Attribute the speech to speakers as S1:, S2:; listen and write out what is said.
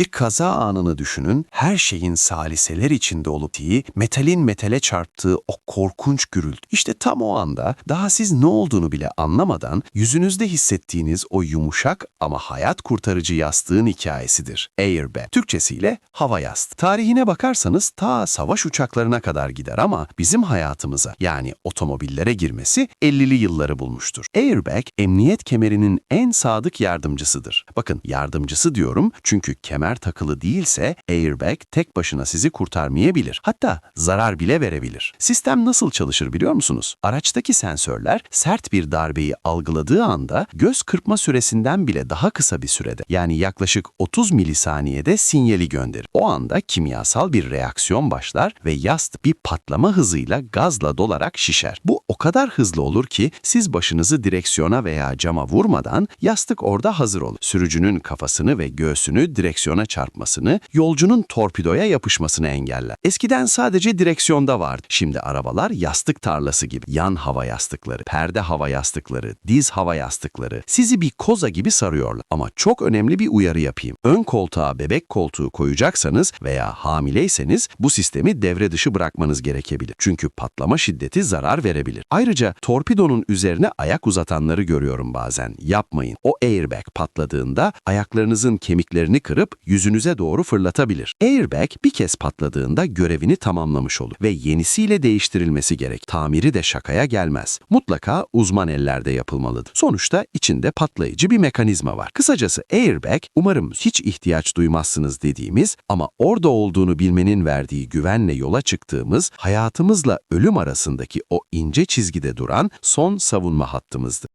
S1: Bir kaza anını düşünün, her şeyin saliseler içinde olup diye metalin metale çarptığı o korkunç gürültü. İşte tam o anda daha siz ne olduğunu bile anlamadan yüzünüzde hissettiğiniz o yumuşak ama hayat kurtarıcı yastığın hikayesidir. Airbag. Türkçesiyle hava yastığı. Tarihine bakarsanız ta savaş uçaklarına kadar gider ama bizim hayatımıza yani otomobillere girmesi 50'li yılları bulmuştur. Airbag, emniyet kemerinin en sadık yardımcısıdır. Bakın yardımcısı diyorum çünkü kemer takılı değilse airbag tek başına sizi kurtarmayabilir. Hatta zarar bile verebilir. Sistem nasıl çalışır biliyor musunuz? Araçtaki sensörler sert bir darbeyi algıladığı anda göz kırpma süresinden bile daha kısa bir sürede yani yaklaşık 30 milisaniyede sinyali gönderir. O anda kimyasal bir reaksiyon başlar ve yast bir patlama hızıyla gazla dolarak şişer. Bu kadar hızlı olur ki siz başınızı direksiyona veya cama vurmadan yastık orada hazır olur. Sürücünün kafasını ve göğsünü direksiyona çarpmasını, yolcunun torpidoya yapışmasını engeller. Eskiden sadece direksiyonda vardı. Şimdi arabalar yastık tarlası gibi. Yan hava yastıkları, perde hava yastıkları, diz hava yastıkları sizi bir koza gibi sarıyorlar. Ama çok önemli bir uyarı yapayım. Ön koltuğa bebek koltuğu koyacaksanız veya hamileyseniz bu sistemi devre dışı bırakmanız gerekebilir. Çünkü patlama şiddeti zarar verebilir. Ayrıca torpidonun üzerine ayak uzatanları görüyorum bazen. Yapmayın. O airbag patladığında ayaklarınızın kemiklerini kırıp yüzünüze doğru fırlatabilir. Airbag bir kez patladığında görevini tamamlamış olur ve yenisiyle değiştirilmesi gerek. Tamiri de şakaya gelmez. Mutlaka uzman ellerde yapılmalıdır. Sonuçta içinde patlayıcı bir mekanizma var. Kısacası airbag umarım hiç ihtiyaç duymazsınız dediğimiz ama orada olduğunu bilmenin verdiği güvenle yola çıktığımız hayatımızla ölüm arasındaki o ince çizgide duran son savunma hattımızdı.